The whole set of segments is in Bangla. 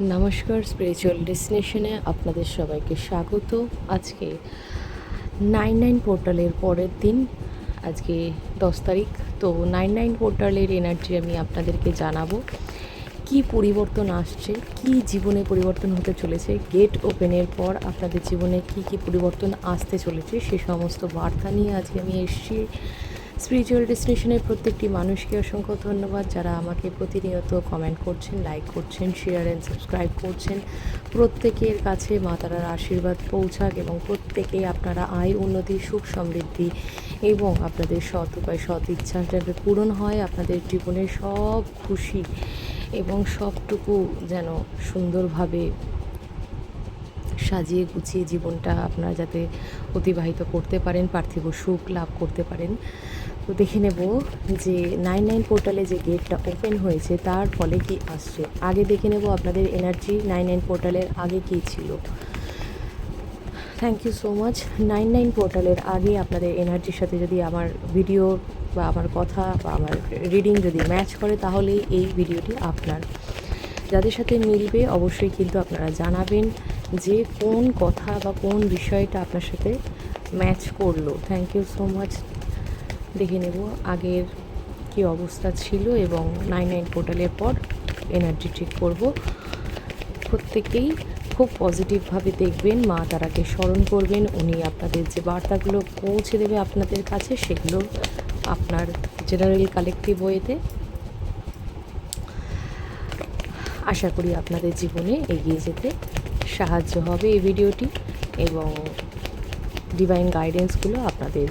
নমস্কার স্পিরিচুয়াল ডেস্টিনেশনে আপনাদের সবাইকে স্বাগত। আজকে নাইন নাইন পোর্টালের পরের দিন, আজকে দশ তারিখ। তো নাইন নাইন পোর্টালের এনার্জি আমি আপনাদেরকে জানাব। কি পরিবর্তন আসছে, কি জীবনে পরিবর্তন হতে চলেছে গেট ওপেনের পর আপনাদের জীবনে কি কি পরিবর্তন আসতে চলেছে, সে সমস্ত বার্তা নিয়ে আজকে আমি এসেছি। স্পিরিচুয়াল ডেস্টিনেশনের প্রত্যেকটি মানুষকে অসংখ্য ধন্যবাদ যারা আমাকে প্রতিনিয়ত কমেন্ট করছেন লাইক করছেন শেয়ার অ্যান্ড সাবস্ক্রাইব করছেন। প্রত্যেকের কাছে মা তারার আশীর্বাদ পৌঁছাক এবং প্রত্যেকেই আপনারা আয়, উন্নতি, সুখ সমৃদ্ধি এবং আপনাদের সৎ উপায়, সৎ ইচ্ছা যাতে পূরণ হয়, আপনাদের জীবনের সব খুশি এবং সবটুকু যেন সুন্দরভাবে সাজিয়ে গুছিয়ে জীবনটা আপনারা যাতে অতিবাহিত করতে পারেন, পার্থিব সুখ লাভ করতে পারেন। তো দেখে নেব যে নাইন নাইন পোর্টালে যে গেটটা ওপেন হয়েছে, তার ফলে কি আসছে? আগে দেখে নেব আপনাদের এনার্জি নাইন নাইন পোর্টালের আগে কী ছিল। Thank you so much nine nine পোর্টালের আগে আপনাদের এনার্জির সাথে যদি আমার ভিডিও বা আমার কথা বা আমার রিডিং যদি ম্যাচ করে, তাহলে এই ভিডিওটি আপনার। যাদের সাথে মিলবে অবশ্যই কিন্তু আপনারা জানাবেন যে কোন কথা বা কোন বিষয়টা আপনার সাথে ম্যাচ করল। থ্যাংক ইউ সো মাচ দেখে নেব আগের কি অবস্থা ছিল এবং নাইন নাইন পোর্টালের পর এনার্জি চেক করব। প্রত্যেকেই খুব পজিটিভভাবে দেখবেন, মা তারাকে স্মরণ করবেন, উনি আপনাদের যে বার্তাগুলো পৌঁছে দেবে আপনাদের কাছে, সেগুলো আপনার জেনারেল কালেক্টিভ ওয়েতে আশা করি আপনাদের জীবনে এগিয়ে যেতে সাহায্য হবে এই ভিডিওটি এবং ডিভাইন গাইডেন্সগুলো আপনাদের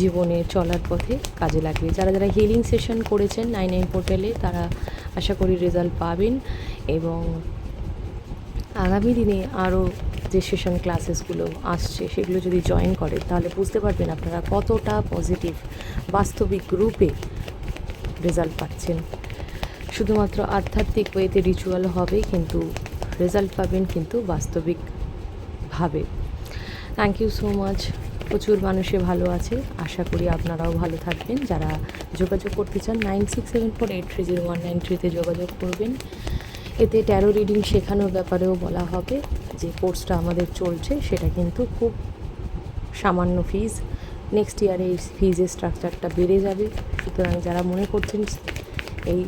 জীবনে চলার পথে কাজে লাগবে। যারা যারা হিলিং সেশন করেছেন নাইন নাইন পোর্টালে তারা আশা করি রেজাল্ট পাবেন এবং আগামী দিনে আরও যে সেশন ক্লাসেসগুলো আসছে, সেগুলো যদি জয়েন করেন তাহলে বুঝতে পারবেন আপনারা কতটা পজিটিভ বাস্তবিক রূপে রেজাল্ট পাচ্ছেন। শুধুমাত্র আধ্যাত্মিক ওয়েতে রিচুয়াল হবে, কিন্তু রেজাল্ট পাবেন কিন্তু বাস্তবিকভাবে। থ্যাংক ইউ সো মাচ প্রচুর মানুষে ভালো আছে। আশা করি আপনারাও ভালো থাকবেন। যারা যোগাযোগ করতে চান nine six seven four eight three zero one nine থ্রিতে যোগাযোগ করবেন। এতে ট্যারো রিডিং শেখানোর ব্যাপারেও বলা হবে যে কোর্সটা আমাদের চলছে। সেটা কিন্তু খুব সামান্য ফিজ নেক্সট ইয়ারে এই ফিজের স্ট্রাকচারটা বেড়ে যাবে। সুতরাং যারা মনে করছেন এই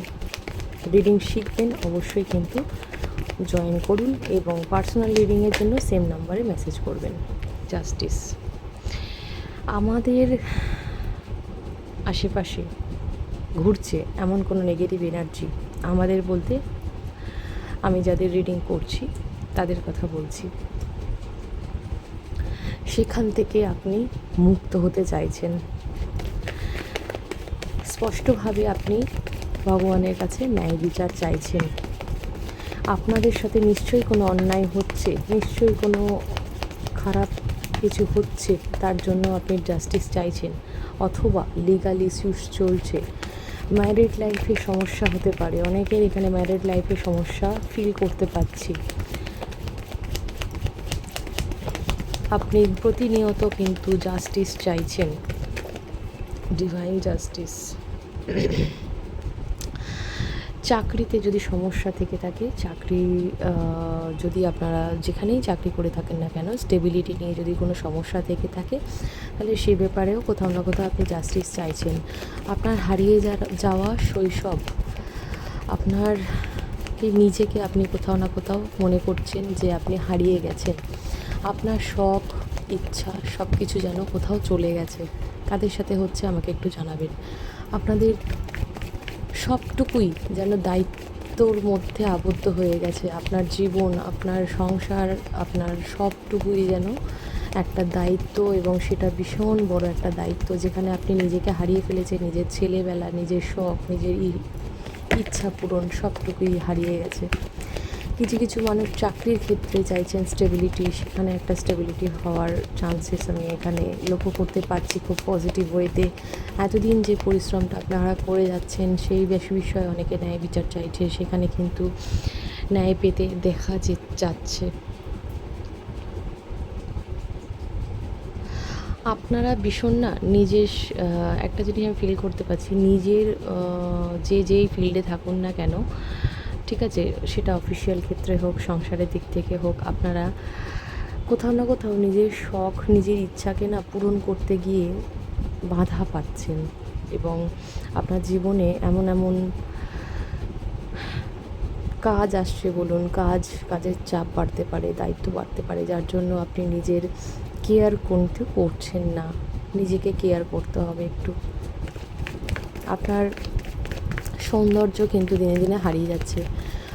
রিডিং শিখবেন, অবশ্যই কিন্তু জয়েন করুন এবং পার্সোনাল রিডিংয়ের জন্য সেম নাম্বারে মেসেজ করবেন। জাস্টিস আমাদের আশেপাশে ঘুরছে এমন কোনো নেগেটিভ এনার্জি আমাদের বলতে আমি যাদের রিডিং করছি, তাদের কথা বলছি। সেখান থেকে আপনি মুক্ত হতে চাইছেন। স্পষ্টভাবে আপনি ভগবানের কাছে ন্যায় বিচার চাইছেন। আপনাদের সাথে নিশ্চয়ই কোনো অন্যায় হচ্ছে, নিশ্চয়ই কোনো খারাপ কিছু হচ্ছে, তার জন্য আপনি জাস্টিস চাইছেন অথবা লিগাল ইস্যুস চলছে। ম্যারিড লাইফে সমস্যা হতে পারে, অনেকের এখানে ম্যারিড লাইফে সমস্যা ফিল করতে পারছি। আপনি প্রতিনিয়ত কিন্তু জাস্টিস চাইছেন ডিভাইন জাস্টিস চাকরিতে যদি সমস্যা থেকে থাকে, চাকরি যদি আপনারা যেখানেই চাকরি করে থাকেন না কেন স্টেবিলিটি নিয়ে যদি কোনো সমস্যা থেকে থাকে, তাহলে সে ব্যাপারেও কোথাও না কোথাও আপনি জাস্টিস চাইছেন। আপনার হারিয়ে যাওয়া শৈশব আপনার নিজেকে আপনি কোথাও না কোথাও মনে করছেন যে আপনি হারিয়ে গেছেন। আপনার শখ, ইচ্ছা সব কিছু যেন কোথাও চলে গেছে। কাদের সাথে হচ্ছে আমাকে একটু জানাবেন। আপনাদের সবটুকুই যেন দায়িত্বর মধ্যে আবদ্ধ হয়ে গেছে। আপনার জীবন, আপনার সংসার, আপনার সবটুকুই যেন একটা দায়িত্ব এবং সেটা ভীষণ বড় একটা দায়িত্ব যেখানে আপনি নিজেকে হারিয়ে ফেলেছেন, নিজের ছেলেবেলা, নিজের শখ, নিজের ইচ্ছা পূরণ সবটুকুই হারিয়ে গেছে। কিছু কিছু মানুষ চাকরির ক্ষেত্রে চাইছেন স্টেবিলিটি সেখানে একটা স্টেবিলিটি হওয়ার চান্সেস আমি এখানে লক্ষ্য করতে পারছি খুব পজিটিভ ওয়েতে এতদিন যে পরিশ্রমটা আপনারা করে যাচ্ছেন, সেই বিষয়ে অনেকে ন্যায় বিচার চাইছে, সেখানে কিন্তু ন্যায় পেতে দেখা যাচ্ছে। আপনারা ভীষণ না নিজের একটা জিনিস আমি ফিল করতে পারছি, নিজের যে যেই ফিল্ডে থাকুন না কেন ঠিক আছে, সেটা অফিসিয়াল ক্ষেত্রে হোক, সংসারের দিক থেকে হোক, আপনারা কোথাও না কোথাও নিজের শখ, নিজের ইচ্ছাকে না পূরণ করতে গিয়ে বাধা পাচ্ছেন এবং আপনার জীবনে এমন এমন কাজ আসছে বলুন, কাজ, কাজের চাপ বাড়তে পারে, দায়িত্ব বাড়তে পারে, যার জন্য আপনি নিজের কেয়ার কিন্তু করছেন না, নিজেকে কেয়ার করতে হবে একটু। আপনার সৌন্দর্য কিন্তু দিনে দিনে হারিয়ে যাচ্ছে।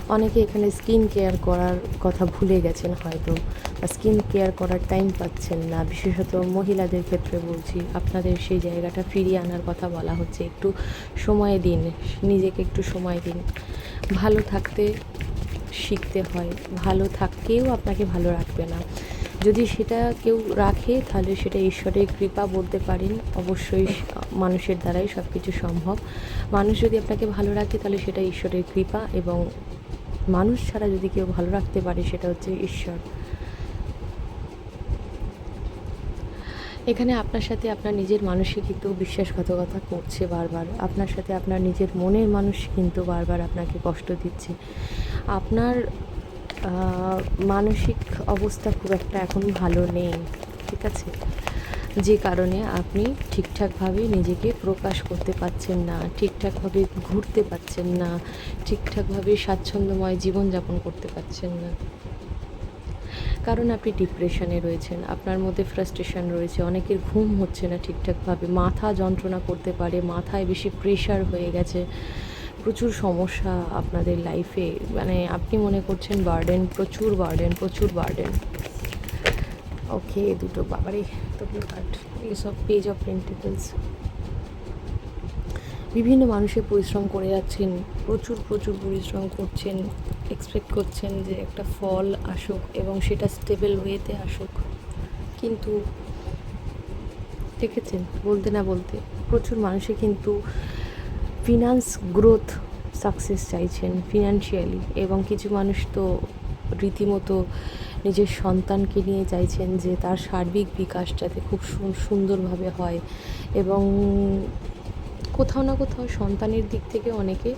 অনেকে এখানে স্কিন কেয়ার করার কথা ভুলে গেছেন হয়তো, বা স্কিন কেয়ার করার টাইম পাচ্ছেন না। বিশেষত মহিলাদের ক্ষেত্রে বলছি, আপনাদের সেই জায়গাটা ফিরিয়ে আনার কথা বলা হচ্ছে। একটু সময় দিন, নিজেকে একটু সময় দিন। ভালো থাকতে শিখতে হয়, ভালো থাকতেও আপনাকে ভালো রাখবে না। যদি সেটা কেউ রাখে, তাহলে সেটা ঈশ্বরের কৃপা বলতে পারেন। অবশ্যই মানুষের দ্বারাই সব কিছু সম্ভব। মানুষ যদি আপনাকে ভালো রাখে, তাহলে সেটা ঈশ্বরের কৃপা এবং মানুষ ছাড়া যদি কেউ ভালো রাখতে পারে, সেটা হচ্ছে ঈশ্বর। এখানে আপনার সাথে আপনার নিজের মানুষই কিন্তু বিশ্বাসঘাতকতা করছে বারবার। আপনার সাথে আপনার নিজের মনের মানুষ কিন্তু বারবার আপনাকে কষ্ট দিচ্ছে। আপনার মানসিক অবস্থা খুব একটা এখন ভালো নেই, ঠিক আছে? যে কারণে আপনি ঠিকঠাকভাবে নিজেকে প্রকাশ করতে পারছেন না, ঠিকঠাকভাবে ঘুরতে পারছেন না, ঠিকঠাকভাবে স্বাচ্ছন্দ্যময় জীবনযাপন করতে পারছেন না। কারণ আপনি ডিপ্রেশনে রয়েছেন, আপনার মধ্যে ফ্রাস্ট্রেশন রয়েছে, অনেকের ঘুম হচ্ছে না ঠিকঠাকভাবে, মাথা যন্ত্রণা করতে পারে, মাথায় বেশি প্রেশার হয়ে গেছে, প্রচুর সমস্যা আপনাদের লাইফে মানে আপনি মনে করছেন বার্ডেন, প্রচুর বার্ডেন প্রচুর বার্ডেন। ওকে, দুটো বাবারে তো কার্ড এসব পেজ অফ পেন্টিকলস বিভিন্ন মানুষের পরিশ্রম করে যাচ্ছেন, প্রচুর প্রচুর পরিশ্রম করছেন এক্সপেক্ট করছেন যে একটা ফল আসুক এবং সেটা স্টেবল ওয়েতে আসুক। কিন্তু দেখেছেন, বলতে না বলতে, প্রচুর মানুষে কিন্তু ফিনান্স গ্রোথ সাকসেস চাইছেন ফিনান্সিয়ালি এবং কিছু মানুষ তো রীতিমতো নিজের সন্তানকে নিয়ে চাইছেন যে তার সার্বিক বিকাশ যাতে খুব সুন্দরভাবে হয় এবং কোথাও না কোথাও সন্তানের দিক থেকে অনেকে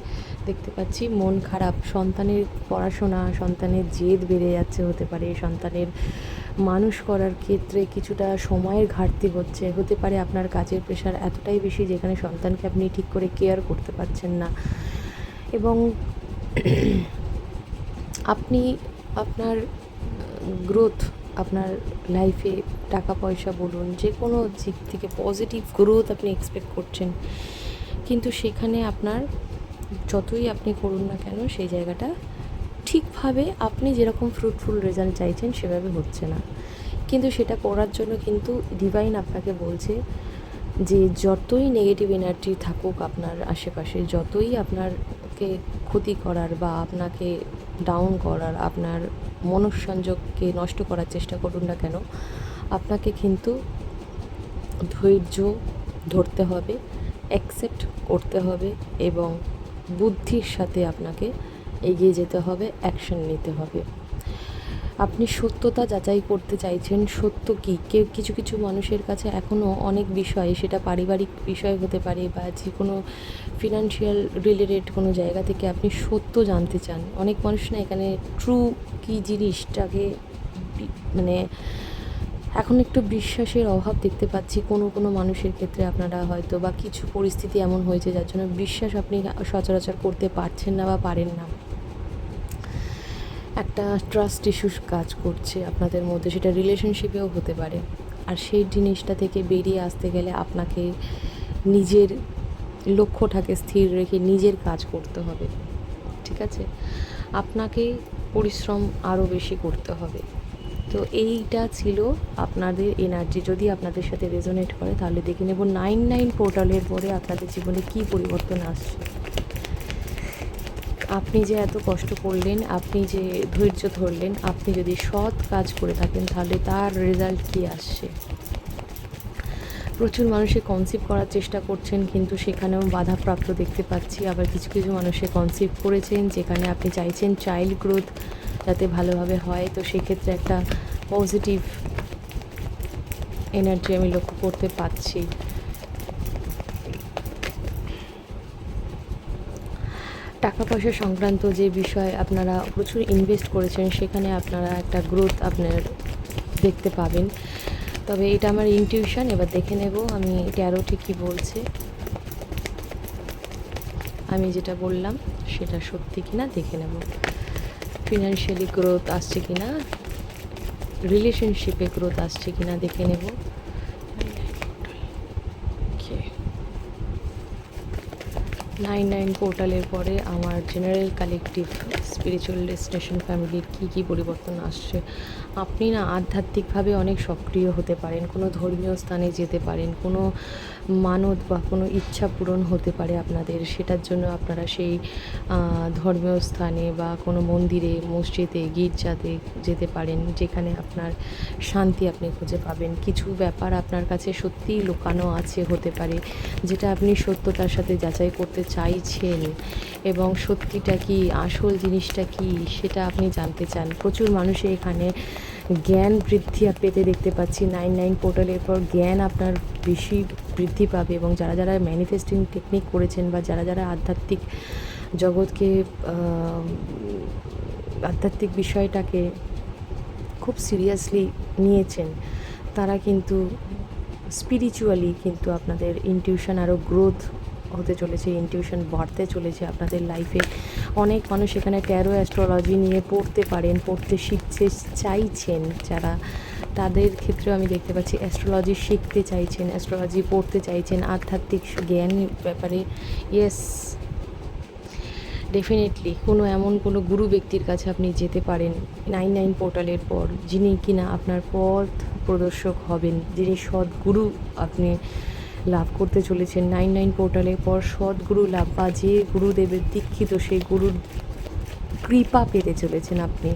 দেখতে পাচ্ছি মন খারাপ, সন্তানের পড়াশোনা, সন্তানের জেদ বেড়ে যাচ্ছে হতে পারে, সন্তানের মানুষ করার ক্ষেত্রে কিছুটা সময়ের ঘাটতি হচ্ছে, হতে পারে আপনার কাজের প্রেশার এতটাই বেশি যেখানে সন্তানকে আপনি ঠিক করে কেয়ার করতে পারছেন না। এবং আপনি আপনার গ্রোথ আপনার লাইফে টাকা, পয়সা বলুন, যে কোনো দিক থেকে পজিটিভ গ্রোথ আপনি এক্সপেক্ট করছেন। কিন্তু সেখানে আপনার যতই আপনি করুন না কেন, সেই জায়গাটা ঠিকভাবে আপনি যেরকম ফ্রুটফুল রেজাল্ট চাইছেন, সেভাবে হচ্ছে না। কিন্তু সেটা করার জন্য কিন্তু ডিভাইন আপনাকে বলছে যে, যতই নেগেটিভ এনার্জি থাকুক আপনার আশেপাশে, যতই আপনারকে ক্ষতি করার বা আপনাকে ডাউন করার, আপনার মনঃসংযোগকে নষ্ট করার চেষ্টা করুন না কেন, আপনাকে কিন্তু ধৈর্য ধরতে হবে অ্যাকসেপ্ট করতে হবে এবং বুদ্ধির সাথে আপনাকে এগিয়ে যেতে হবে অ্যাকশন নিতে হবে। আপনি সত্যতা যাচাই করতে চাইছেন, সত্য কী? কেউ কিছু কিছু মানুষের কাছে এখনও অনেক বিষয়, সেটা পারিবারিক বিষয় হতে পারে বা যে কোনো ফিনান্সিয়াল রিলেটেড কোনো জায়গা থেকে আপনি সত্য জানতে চান। অনেক মানুষ না এখানে ট্রু কী জিনিসটাকে মানে এখন একটু বিশ্বাসের অভাব দেখতে পাচ্ছি। কোনো কোনো মানুষের ক্ষেত্রে আপনারা হয়তো বা কিছু পরিস্থিতি এমন হয়েছে যার জন্য বিশ্বাস আপনি সচরাচর করতে পারছেন না বা পারেন না। একটা ট্রাস্ট ইস্যুস কাজ করছে আপনাদের মধ্যে, সেটা রিলেশনশিপেও হতে পারে। আর সেই জিনিসটা থেকে বেরিয়ে আসতে গেলে আপনাকে নিজের লক্ষ্যটাকে স্থির রেখে নিজের কাজ করতে হবে, ঠিক আছে? আপনাকে পরিশ্রম আরও বেশি করতে হবে। তো এইটা ছিল আপনাদের এনার্জি যদি আপনাদের সাথে রেজোনেট করে, তাহলে দেখে নেব নাইন নাইন পোর্টালের পরে আপনাদের জীবনে কী পরিবর্তন আসছে। আপনি যে এত কষ্ট করলেন, আপনি যে ধৈর্য ধরলেন, আপনি যদি সৎ কাজ করে থাকেন, তাহলে তার রেজাল্ট কী আসছে? প্রচুর মানুষে কনসিভ করার চেষ্টা করছেন, কিন্তু সেখানেও বাধাপ্রাপ্ত দেখতে পাচ্ছি। আবার কিছু কিছু মানুষে কনসিভ করেছেন, যেখানে আপনি চাইছেন চাইল্ড গ্রোথ যাতে ভালোভাবে হয়। তো সেক্ষেত্রে একটা পজিটিভ এনার্জি আমি লক্ষ্য করতে পারছি টাকা পয়সা সংক্রান্ত যে বিষয় আপনারা প্রচুর ইনভেস্ট করেছেন, সেখানে আপনারা একটা গ্রোথ আপনার দেখতে পাবেন। তবে এটা আমার ইনটিউশন এবার দেখে নেব আমি ট্যারোটি ঠিকই বলছে। আমি যেটা বললাম, সেটা সত্যি কিনা দেখে নেব। ফিনান্সিয়ালি গ্রোথ আসছে কিনা রিলেশনশিপে গ্রোথ আসছে কিনা দেখে নেব। নাইন নাইন পোর্টালের পরে আমার জেনারেল কালেকটিভ স্পিরিচুয়াল ডেস্টিনেশন ফ্যামিলির কী কী পরিবর্তন আসছে। আপনি না আধ্যাত্মিকভাবে অনেক সক্রিয় হতে পারেন, কোনো ধর্মীয় স্থানে যেতে পারেন, কোনো মানত বা কোনো ইচ্ছা পূরণ হতে পারে আপনাদের, সেটার জন্য আপনারা সেই ধর্মীয় স্থানে বা কোনো মন্দিরে, মসজিদে, গির্জাতে যেতে পারেন, যেখানে আপনার শান্তি আপনি খুঁজে পাবেন। কিছু ব্যাপার আপনার কাছে সত্যিই লুকানো আছে হতে পারে, যেটা আপনি সত্যতার সাথে যাচাই করতে চাইছেন এবং সত্যিটা কি, আসল জিনিসটা কি, সেটা আপনি জানতে চান। প্রচুর মানুষই এখানে জ্ঞান বৃদ্ধি পেতে দেখতে পাচ্ছি। নাইন নাইন পোর্টালের পর জ্ঞান আপনার বেশি বৃদ্ধি পাবে এবং যারা যারা ম্যানিফেস্টিং টেকনিক করেছেন বা যারা যারা আধ্যাত্মিক জগৎকে আধ্যাত্মিক বিষয়টাকে খুব সিরিয়াসলি নিয়েছেন, তারা কিন্তু স্পিরিচুয়ালি কিন্তু আপনাদের ইনটিউশন আরও গ্রোথ হতে চলেছে ইনটিউশন বাড়তে চলেছে, আপনাদের লাইফে অনেক মানুষ এখানে ট্যারো অ্যাস্ট্রোলজি নিয়ে পড়তে পারেন, পড়তে শিখতে চাইছেন যারা। তাদের ক্ষেত্রেও আমি দেখতে পাচ্ছি অ্যাস্ট্রোলজি শিখতে চাইছেন অ্যাস্ট্রোলজি পড়তে চাইছেন, আধ্যাত্মিক জ্ঞান ব্যাপারে। ইয়েস ডেফিনেটলি কোনো এমন কোনো গুরু ব্যক্তির কাছে আপনি যেতে পারেন। নাইন নাইন পোর্টালের পর যিনি কিনা আপনার পথ প্রদর্শক হবেন, যিনি সদ্গুরু আপনি লাভ করতে চলেছেন। নাইন নাইন পোর্টালের পর সদ্গুরু লাভ বা যে গুরুদেবের দীক্ষিত সেই গুরুর কৃপা পেতে চলেছেন আপনি।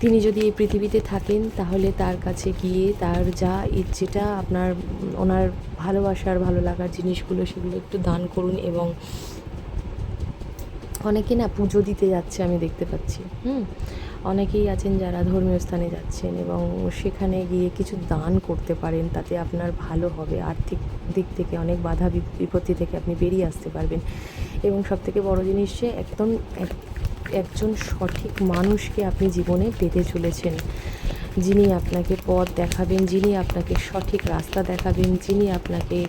তিনি যদি এই পৃথিবীতে থাকেন, তাহলে তার কাছে গিয়ে তার যা ই- যেটা আপনার, ওনার ভালোবাসার, ভালো লাগার জিনিসগুলো সেগুলো একটু দান করুন এবং অনেকে না পুজো দিতে যাচ্ছে, আমি দেখতে পাচ্ছি। হুম? অনেকেই আছেন যারা ধর্মীয় স্থানে যাচ্ছেন এবং সেখানে গিয়ে কিছু দান করতে পারেন, তাতে আপনার ভালো হবে। আর্থিক দিক থেকে অনেক বাধা বিপত্তি থেকে আপনি বেরিয়ে আসতে পারবেন। এবং সবথেকে বড় জিনিস যে একদম এক- একজন সঠিক মানুষকে আপনি জীবনে পেতে চলেছেন। যিনি আপনাকে পথ দেখাবেন, যিনি আপনাকে সঠিক রাস্তা দেখাবেন, যিনি আপনাকে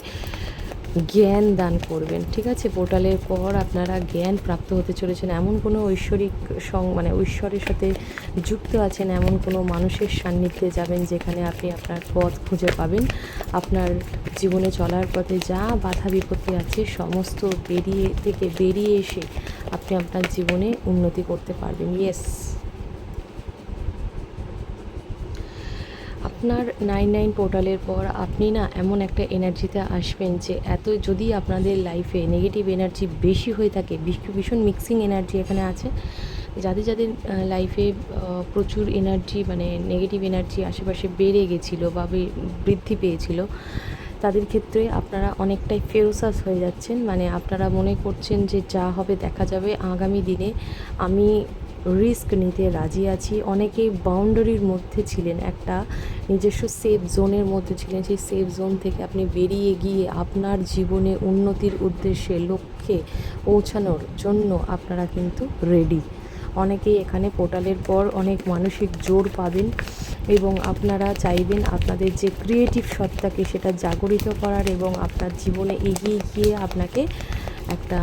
জ্ঞান দান করবেন। ঠিক আছে? পোর্টালের পর আপনারা জ্ঞান প্রাপ্ত হতে চলেছেন। এমন কোনো ঐশ্বরিক সং মানে ঐশ্বরের সাথে যুক্ত আছেন এমন কোনো মানুষের সান্নিধ্যে যাবেন যেখানে আপনি আপনার পথ খুঁজে পাবেন। আপনার জীবনে চলার পথে যা বাধা বিপত্তি আছে, সমস্ত বেরিয়ে থেকে বেরিয়ে এসে আপনি আপনার জীবনে উন্নতি করতে পারবেন। ইয়েস আপনার নাইন নাইন পোর্টালের পর আপনি না এমন একটা এনার্জিতে আসবেন যে এত যদি আপনাদের লাইফে নেগেটিভ এনার্জি বেশি হয়ে থাকে, ভীষণ মিক্সিং এনার্জি এখানে আছে, যাদের যাদের লাইফে প্রচুর এনার্জি মানে নেগেটিভ এনার্জি আশেপাশে বেড়ে গেছিল বা বৃদ্ধি পেয়েছিল, তাদের ক্ষেত্রে আপনারা অনেকটাই ফেরোসাস হয়ে যাচ্ছেন। মানে আপনারা মনে করছেন যে যা হবে দেখা যাবে। আগামী দিনে আমি রিস্ক নিতে রাজি আছি। অনেকেই বাউন্ডারির মধ্যে ছিলেন, একটা নিজস্ব সেফ জোনের মধ্যে ছিলেন। সেই সেফ জোন থেকে আপনি বেরিয়ে গিয়ে আপনার জীবনে উন্নতির উদ্দেশ্যে, লক্ষ্যে পৌঁছানোর জন্য আপনারা কিন্তু রেডি অনেকেই এখানে পোর্টালের পর অনেক মানসিক জোর পাবেন এবং আপনারা চাইবেন আপনাদের যে ক্রিয়েটিভ সত্তাকে সেটা জাগরিত করার এবং আপনার জীবনে এগিয়ে গিয়ে আপনাকে একটা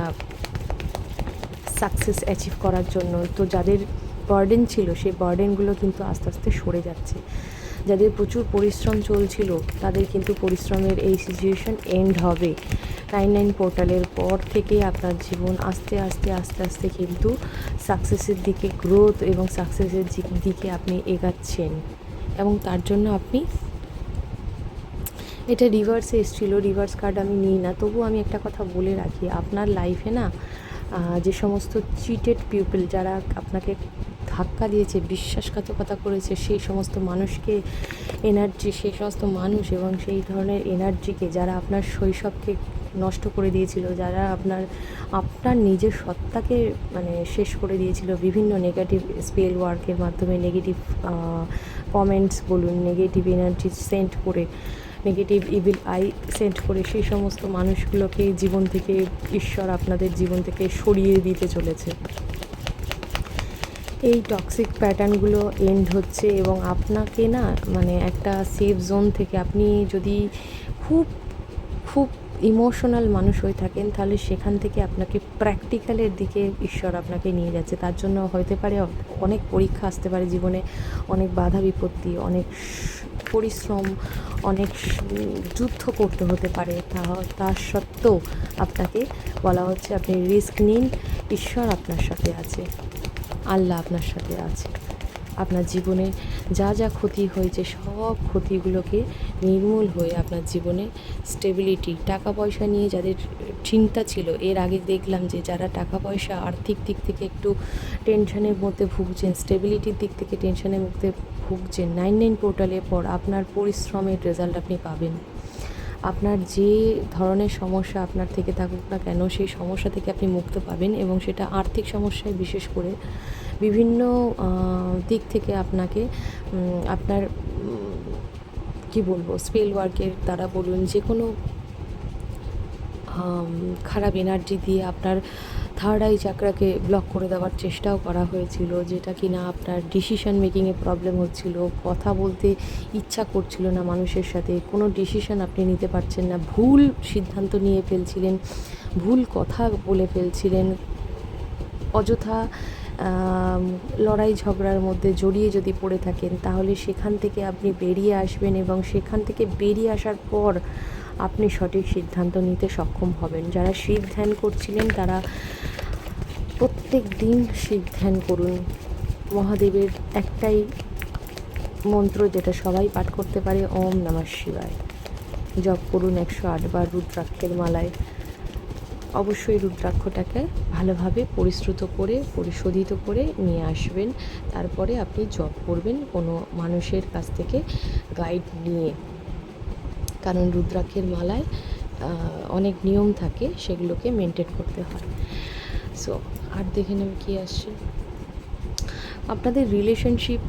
সাকসেস অ্যাচিভ করার জন্য। তো যাদের বার্ডেন ছিল, সেই বার্ডেনগুলো কিন্তু আস্তে আস্তে সরে যাচ্ছে। যাদের প্রচুর পরিশ্রম চলছিল, তাদের কিন্তু পরিশ্রমের এই সিচুয়েশন এন্ড হবে। নাইন নাইন পোর্টালের পর থেকে আপনার জীবন আস্তে আস্তে আস্তে আস্তে কিন্তু সাকসেসের দিকে গ্রোথ এবং সাকসেসের দিকে আপনি এগাচ্ছেন। এবং তার জন্য আপনি এটা রিভার্সে এসেছিল। রিভার্স কার্ড আমি নিই না। তবু আমি একটা কথা বলে রাখি, আপনার লাইফে না যে সমস্ত চিটেড পিপল যারা আপনাকে ধাক্কা দিয়েছে, বিশ্বাসঘাতকতা করেছে, সেই সমস্ত মানুষকে এনার্জি সেই সমস্ত মানুষ এবং সেই ধরনের এনার্জিকে যারা আপনার শৈশবকে নষ্ট করে দিয়েছিল, যারা আপনার আপনার নিজের সত্তাকে মানে শেষ করে দিয়েছিল, বিভিন্ন নেগেটিভ স্পেল ওয়ার্কের মাধ্যমে নেগেটিভ কমেন্টস বলুন নেগেটিভ এনার্জি সেন্ড করে নেগেটিভ ইভিল আই সেন্ড করে সেই সমস্ত মানুষগুলোকে জীবন থেকে, ঈশ্বর আপনাদের জীবন থেকে সরিয়ে দিতে চলেছে। এই টক্সিক প্যাটার্নগুলো এন্ড হচ্ছে এবং আপনাকে না মানে একটা সেফ জোন থেকে আপনি যদি খুব খুব ইমোশনাল মানুষ হয়ে থাকেন, তাহলে সেখান থেকে আপনাকে প্র্যাকটিক্যালের দিকে ঈশ্বর আপনাকে নিয়ে যাচ্ছে। তার জন্য হতে পারে অনেক পরীক্ষা আসতে পারে জীবনে, অনেক বাধা বিপত্তি, অনেক পরিশ্রম, অনেক যুদ্ধ করতে হতে পারে, তা তার সত্ত্বেও আপনাকে বলা হচ্ছে আপনি রিস্ক নিন, ঈশ্বর আপনার সাথে আছে, আল্লাহ আপনার সাথে আছে। আপনার জীবনে যা যা ক্ষতি হয়েছে, সব ক্ষতিগুলোকে নির্মূল হয়ে আপনার জীবনে স্টেবিলিটি টাকা পয়সা নিয়ে যাদের চিন্তা ছিল, এর আগে দেখলাম যে যারা টাকা পয়সা আর্থিক দিক থেকে একটু টেনশনের মধ্যে ভুগছেন স্টেবিলিটির দিক থেকে টেনশনের মধ্যে ভুগছেন। নাইন নাইন পোর্টালের পর আপনার পরিশ্রমের রেজাল্ট আপনি পাবেন। আপনার যে ধরনের সমস্যা আপনার থেকে থাকুক না কেন, সেই সমস্যা থেকে আপনি মুক্ত পাবেন এবং সেটা আর্থিক সমস্যায় বিশেষ করে বিভিন্ন দিক থেকে আপনাকে আপনার কি বলব স্পেল ওয়ার্কের দ্বারা বলুন যে কোনো খারাপ এনার্জি দিয়ে আপনার থার্ড আই চাকরাকে ব্লক করে দেওয়ার চেষ্টাও করা হয়েছিল, যেটা কি না আপনার ডিসিশন মেকিংয়ে প্রবলেম হচ্ছিল। কথা বলতে ইচ্ছা করছিল না মানুষের সাথে। কোনো ডিসিশন আপনি নিতে পারছেন না। ভুল সিদ্ধান্ত নিয়ে ফেলছিলেন, ভুল কথা বলে ফেলছিলেন। অযথা লড়াই ঝগড়ার মধ্যে জড়িয়ে যদি পড়ে থাকেন, তাহলে সেখান থেকে আপনি বেরিয়ে আসবেন এবং সেখান থেকে বেরিয়ে আসার পর আপনি সঠিক সিদ্ধান্ত নিতে সক্ষম হবেন। যারা শিব ধ্যান করছিলেন, তারা প্রত্যেক দিন শিব ধ্যান করুন। মহাদেবের একটাই মন্ত্র যেটা সবাই পাঠ করতে পারে, ওম নমঃ শিবায়। জপ করুন একশো আটবার রুদ্রাক্ষের মালায়। অবশ্যই রুদ্রাক্ষটাকে ভালোভাবে পরিশ্রুত করে, পরিশোধিত করে নিয়ে আসবেন। তারপরে আপনি জব করবেন কোনো মানুষের কাছ থেকে গাইড নিয়ে। কারণ রুদ্রাক্ষের মালায় অনেক নিয়ম থাকে, সেগুলোকে মেনটেন করতে হয়। সো আর দেখে নেব কী আসছে। আপনাদের রিলেশনশিপ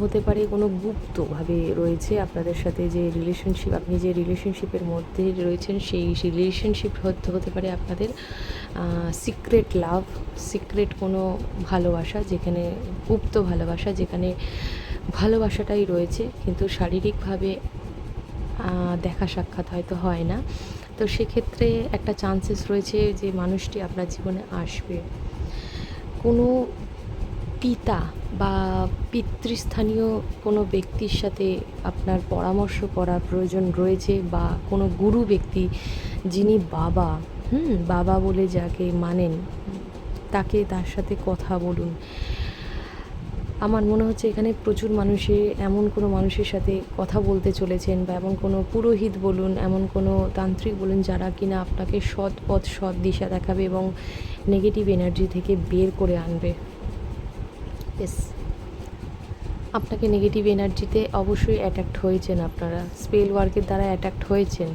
হতে পারে কোনো গুপ্তভাবে রয়েছে আপনাদের সাথে যে রিলেশনশিপ আপনি যে রিলেশনশিপের মধ্যে রয়েছেন, সেই রিলেশনশিপ হতে হতে পারে আপনাদের সিক্রেট লাভ সিক্রেট কোনো ভালোবাসা, যেখানে গুপ্ত ভালোবাসা, যেখানে ভালোবাসাটাই রয়েছে, কিন্তু শারীরিকভাবে দেখা সাক্ষাৎ হয়তো হয় না। তো সেক্ষেত্রে একটা চান্সেস রয়েছে যে মানুষটি আপনার জীবনে আসবে। কোনো পিতা বা পিতৃস্থানীয় কোনো ব্যক্তির সাথে আপনার পরামর্শ করার প্রয়োজন রয়েছে বা কোনো গুরু ব্যক্তি যিনি বাবা, হুম, বাবা বলে যাকে মানেন, তাকে তার সাথে কথা বলুন। আমার মনে হচ্ছে এখানে প্রচুর মানুষে এমন কোনো মানুষের সাথে কথা বলতে চলেছেন বা এমন কোনো পুরোহিত বলুন, এমন কোনো তান্ত্রিক বলুন যারা কিনা আপনাকে সৎ পথ, সৎ দিশা দেখাবে এবং নেগেটিভ এনার্জি থেকে বের করে আনবে। আপনাকে নেগেটিভ এনার্জিতে অবশ্যই অ্যাট্যাক্ট হয়েছেন আপনারা। স্পেল ওয়ার্কের দ্বারা অ্যাট্যাক্ট হয়েছেন।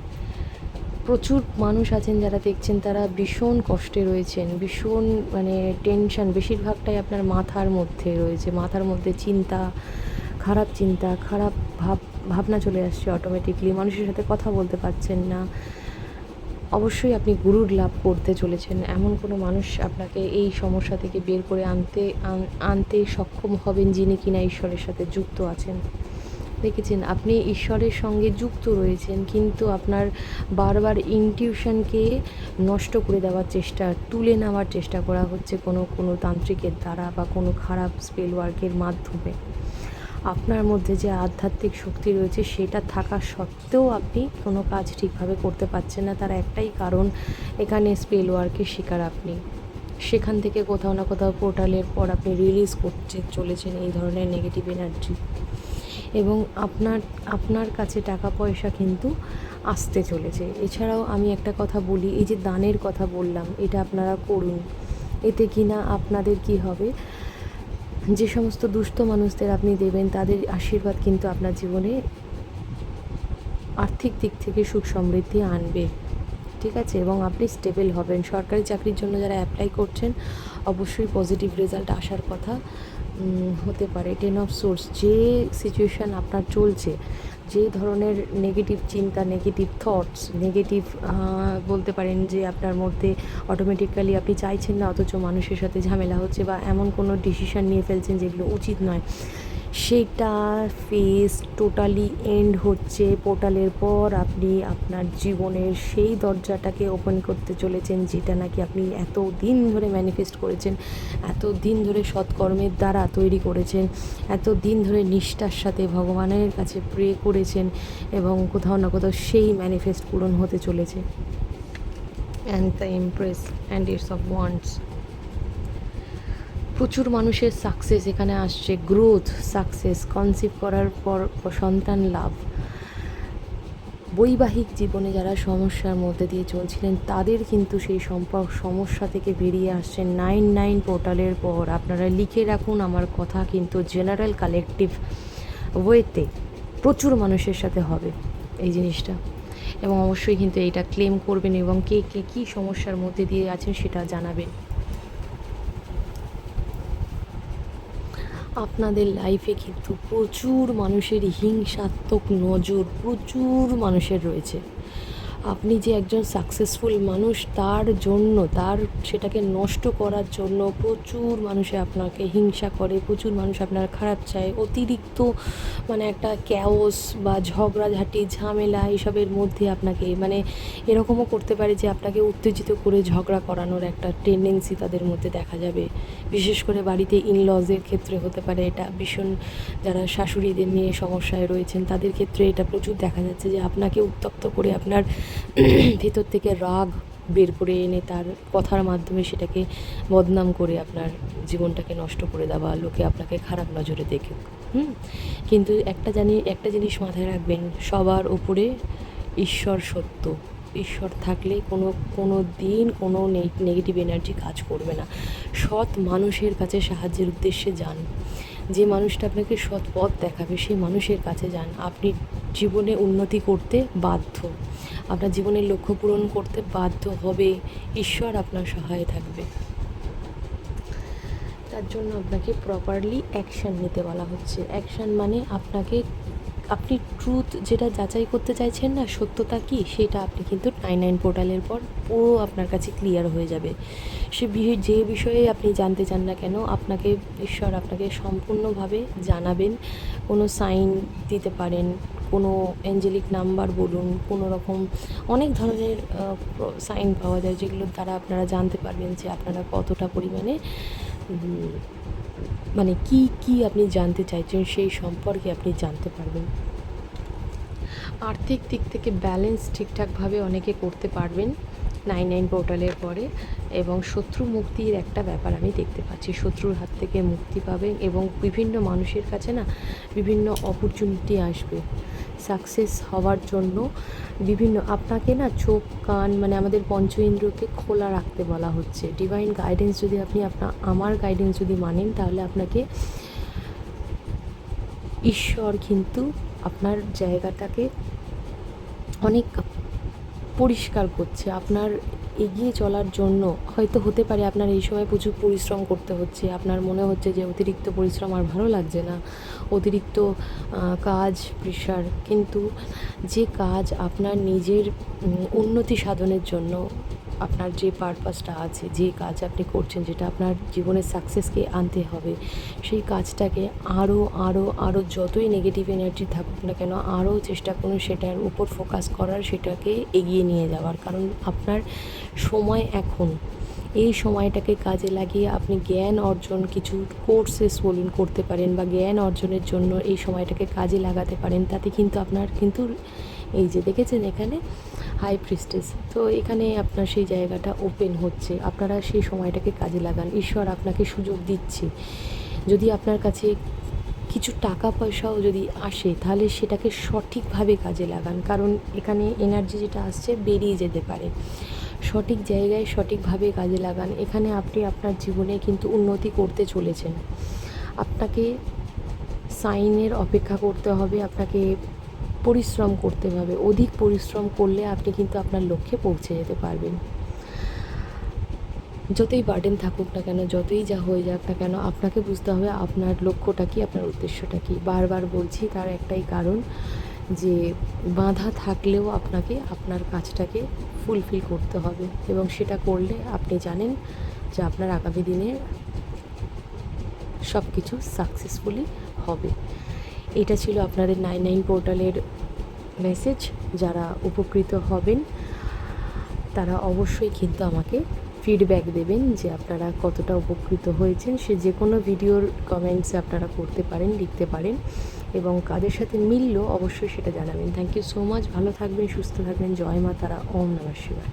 প্রচুর মানুষ আছেন যারা দেখছেন, তারা ভীষণ কষ্টে রয়েছেন, ভীষণ মানে টেনশন বেশিরভাগটাই আপনার মাথার মধ্যে রয়েছে, মাথার মধ্যে চিন্তা, খারাপ চিন্তা, খারাপ ভাব, ভাবনা চলে আসছে অটোমেটিকলি মানুষের সাথে কথা বলতে পারছেন না। অবশ্যই আপনি গুরুর লাভ করতে চলেছেন, এমন কোনো মানুষ আপনাকে এই সমস্যা থেকে বের করে আনতে আনতে সক্ষম হবেন যিনি কিনা ঈশ্বরের সাথে যুক্ত আছেন। দেখেছেন, আপনি ঈশ্বরের সঙ্গে যুক্ত রয়েছেন, কিন্তু আপনার বারবার ইনটিউশনকে নষ্ট করে দেওয়ার চেষ্টা, তুলে নেওয়ার চেষ্টা করা হচ্ছে কোনো কোনো তান্ত্রিকের দ্বারা বা কোনো খারাপ স্পেল ওয়ার্কের মাধ্যমে। আপনার মধ্যে যে আধ্যাত্মিক শক্তি রয়েছে, সেটা থাকা সত্ত্বেও আপনি কোনো কাজ ঠিকভাবে করতে পারছেন না, তার একটাই কারণ এখানে স্পেল ওয়ার্কের শিকার আপনি। সেখান থেকে কোথাও না কোথাও পোর্টালের পর আপনি রিলিজ করতে চলেছেন এই ধরনের নেগেটিভ এনার্জি এবং আপনার আপনার কাছে টাকা পয়সা কিন্তু আসতে চলেছে। এছাড়াও আমি একটা কথা বলি, এই যে দানের কথা বললাম, এটা আপনারা করুন। এতে কি না আপনাদের কি হবে? যে সমস্ত দুস্থ মানুষদের আপনি দেবেন, তাদের আশীর্বাদ কিন্তু আপনার জীবনে আর্থিক দিক থেকে সুখ সমৃদ্ধি আনবে। ঠিক আছে? এবং আপনি স্টেবল হবেন। সরকারি চাকরির জন্য যারা অ্যাপ্লাই করছেন, অবশ্যই পজিটিভ রেজাল্ট আসার কথা। হতে পারে টেন অফ সোর্স যে সিচুয়েশান আপনার চলছে, যে ধরনের নেগেটিভ চিন্তা নেগেটিভ থটস নেগেটিভ বলতে পারেন যে আপনার মধ্যে অটোমেটিক্যালি আপনি চাইছেন না, অথচ মানুষের সাথে ঝামেলা হচ্ছে বা এমন কোনো ডিসিশান নিয়ে ফেলছেন যেগুলো উচিত নয়। সেটা ফেস টোটালি এন্ড হচ্ছে। পোর্টালের পর আপনি আপনার জীবনের সেই দরজাটাকে ওপেন করতে চলেছেন, যেটা নাকি আপনি এত দিন ধরে ম্যানিফেস্ট করেছেন এত দিন ধরে সৎকর্মের দ্বারা তৈরি করেছেন এত দিন ধরে নিষ্ঠার সাথে ভগবানের কাছে প্রে করেছেন এবং কোথাও না কোথাও সেই ম্যানিফেস্ট পূরণ হতে চলেছে। And the impress and its of wants প্রচুর মানুষের সাকসেস এখানে আসছে গ্রোথ সাকসেস কনসিভ করার পর, সন্তান লাভ। বৈবাহিক জীবনে যারা সমস্যার মধ্যে দিয়ে চলছিলেন, তাদের কিন্তু সেই সম্পর্ক সমস্যা থেকে বেরিয়ে আসছে নাইন নাইন পোর্টালের পর। আপনারা লিখে রাখুন আমার কথা কিন্তু জেনারেল কালেকটিভ ওয়েতে প্রচুর মানুষের সাথে হবে এই জিনিসটা। এবং অবশ্যই কিন্তু এইটা ক্লেম করবেন এবং কে কে, কী সমস্যার মধ্যে দিয়ে আছেন সেটা জানাবেন। আপনাদের লাইফে কিন্তু প্রচুর মানুষের হিংসাত্মক নজর প্রচুর মানুষের রয়েছে। আপনি যে একজন সাকসেসফুল মানুষ, তার জন্য, তার সেটাকে নষ্ট করার জন্য প্রচুর মানুষে আপনাকে হিংসা করে, প্রচুর মানুষ আপনার খারাপ চায়। অতিরিক্ত মানে একটা ক্যাওস বা ঝগড়াঝাটি, ঝামেলা এসবের মধ্যে আপনাকে মানে এরকমও করতে পারে যে আপনাকে উত্তেজিত করে ঝগড়া করানোর একটা টেন্ডেন্সি তাদের মধ্যে দেখা যাবে। বিশেষ করে বাড়িতে ইনলজের ক্ষেত্রে হতে পারে, এটা ভীষণ যারা শাশুড়িদের নিয়ে সমস্যায় রয়েছেন, তাদের ক্ষেত্রে এটা প্রচুর দেখা যাচ্ছে যে আপনাকে উত্তপ্ত করে আপনার ভেতর থেকে রাগ বের করে এনে তার কথার মাধ্যমে সেটাকে বদনাম করে আপনার জীবনটাকে নষ্ট করে দেওয়া, লোকে আপনাকে খারাপ নজরে দেখে হুম? কিন্তু একটা জানি, একটা জিনিস মাথায় রাখবেন, সবার উপরে ঈশ্বর সত্য। ঈশ্বর থাকলে কোনো কোনো দিন কোনো নেগেটিভ এনার্জি কাজ করবে না। সৎ মানুষের কাছে সাহায্যের উদ্দেশ্যে যান। যে মানুষটা আপনাকে সৎ পথ দেখাবে, সেই মানুষের কাছে যান। আপনি জীবনে উন্নতি করতে বাধ্য। আপনার জীবনের লক্ষ্য পূরণ করতে বাধ্য হবে। ঈশ্বর আপনার সহায় থাকবে। তার জন্য আপনাকে প্রপারলি অ্যাকশান নিতে বলা হচ্ছে। অ্যাকশান মানে আপনাকে, আপনি ট্রুথ যেটা যাচাই করতে চাইছেন না, সত্যতা কি, সেটা আপনি কিন্তু নাইন নাইন পোর্টালের পর পুরো আপনার কাছে ক্লিয়ার হয়ে যাবে। সে যে বিষয়ে আপনি জানতে চান না কেন, আপনাকে, ঈশ্বর আপনাকে সম্পূর্ণভাবে জানাবেন। কোনো সাইন দিতে পারেন কোনো অ্যাঞ্জেলিক নাম্বার বলুন, কোনো রকম অনেক ধরনের সাইন পাওয়া যায় যেগুলোর দ্বারা আপনারা জানতে পারবেন যে আপনারা কতটা পরিমাণে মানে কি কি আপনি জানতে চাইছেন সেই সম্পর্কে আপনি জানতে পারবেন। আর্থিক দিক থেকে ব্যালেন্স ঠিকঠাকভাবে অনেকে করতে পারবেন নাইন নাইন পোর্টালের পরে এবং শত্রু মুক্তির একটা ব্যাপার আমি দেখতে পাচ্ছি। শত্রুর হাত থেকে মুক্তি পাবেন এবং বিভিন্ন মানুষের কাছে না বিভিন্ন অপরচুনিটি আসবে। সাকসেস হওয়ার জন্য বিভিন্ন আপনাকে না চোখ, কান মানে আমাদের পঞ্চ ইন্দ্রকে খোলা রাখতে বলা হচ্ছে। ডিভাইন গাইডেন্স যদি আপনি আপনার আমার গাইডেন্স যদি মানেন, তাহলে আপনাকে ঈশ্বর কিন্তু আপনার জায়গাটাকে অনেক পরিষ্কার করছে। আপনার এগিয়ে চলার জন্য হয়তো হতে পারে আপনার এই সময় প্রচুর পরিশ্রম করতে হচ্ছে। আপনার মনে হচ্ছে যে অতিরিক্ত পরিশ্রম আর ভালো লাগছে না। অতিরিক্ত কাজ প্রেশার কিন্তু যে কাজ আপনার নিজের উন্নতি সাধনের জন্য আপনার যে পারপাসটা আছে, যে কাজ আপনি করছেন, যেটা আপনার জীবনের সাকসেসকে আনতে হবে, সেই কাজটাকে আরও আরও আরও যতই নেগেটিভ এনার্জি থাকুক না কেন আরও চেষ্টা করুন সেটার উপর ফোকাস করার, সেটাকে এগিয়ে নিয়ে যাওয়ার। কারণ আপনার সময় এখন, এই সময়টাকে কাজে লাগিয়ে আপনি জ্ঞান অর্জন কিছু কোর্সেস বলুন করতে পারেন বা জ্ঞান অর্জনের জন্য এই সময়টাকে কাজে লাগাতে পারেন, তাতে কিন্তু আপনার কিন্তু এই যে দেখেছেন এখানে হাই প্রিস্টেস তো এখানে আপনার সেই জায়গাটা ওপেন হচ্ছে। আপনারা সেই সময়টাকে কাজে লাগান। ঈশ্বর আপনাকে সুযোগ দিচ্ছে। যদি আপনার কাছে কিছু টাকা পয়সাও যদি আসে, তাহলে সেটাকে সঠিকভাবে কাজে লাগান। কারণ এখানে এনার্জি যেটা আসছে, বেরিয়ে যেতে পারে। সঠিক জায়গায় সঠিকভাবে কাজে লাগান। এখানে আপনি আপনার জীবনে কিন্তু উন্নতি করতে চলেছেন। আপনাকে সাইনের অপেক্ষা করতে হবে। আপনাকে পরিশ্রম করতে হবে। অধিক পরিশ্রম করলে আপনি কিন্তু আপনার লক্ষ্যে পৌঁছে যেতে পারবেন। যতই বার্ডেন থাকুক না কেন, যতই যা হয়ে যাক না কেন, আপনাকে বুঝতে হবে আপনার লক্ষ্যটা কী, আপনার উদ্দেশ্যটা কী। বারবার বলছি, তার একটাই কারণ যে বাধা থাকলেও আপনাকে আপনার কাজটাকে ফুলফিল করতে হবে এবং সেটা করলে আপনি জানেন যে আপনার আগামী দিনে সব কিছু সাকসেসফুলি হবে। এটা ছিল আপনাদের নাইন নাইন পোর্টালের মেসেজ, যারা উপকৃত হবেন, তারা অবশ্যই কিন্তু আমাকে ফিডব্যাক দেবেন যে আপনারা কতটা উপকৃত হয়েছেন। সে যে কোনো ভিডিওর কমেন্টসে আপনারা করতে পারেন, লিখতে পারেন, এবং কাদের সাথে মিললো অবশ্যই সেটা জানাবেন। থ্যাংক ইউ সো মাচ ভালো থাকবেন, সুস্থ থাকবেন। জয় মা তারা ওম নমঃ শিবায়।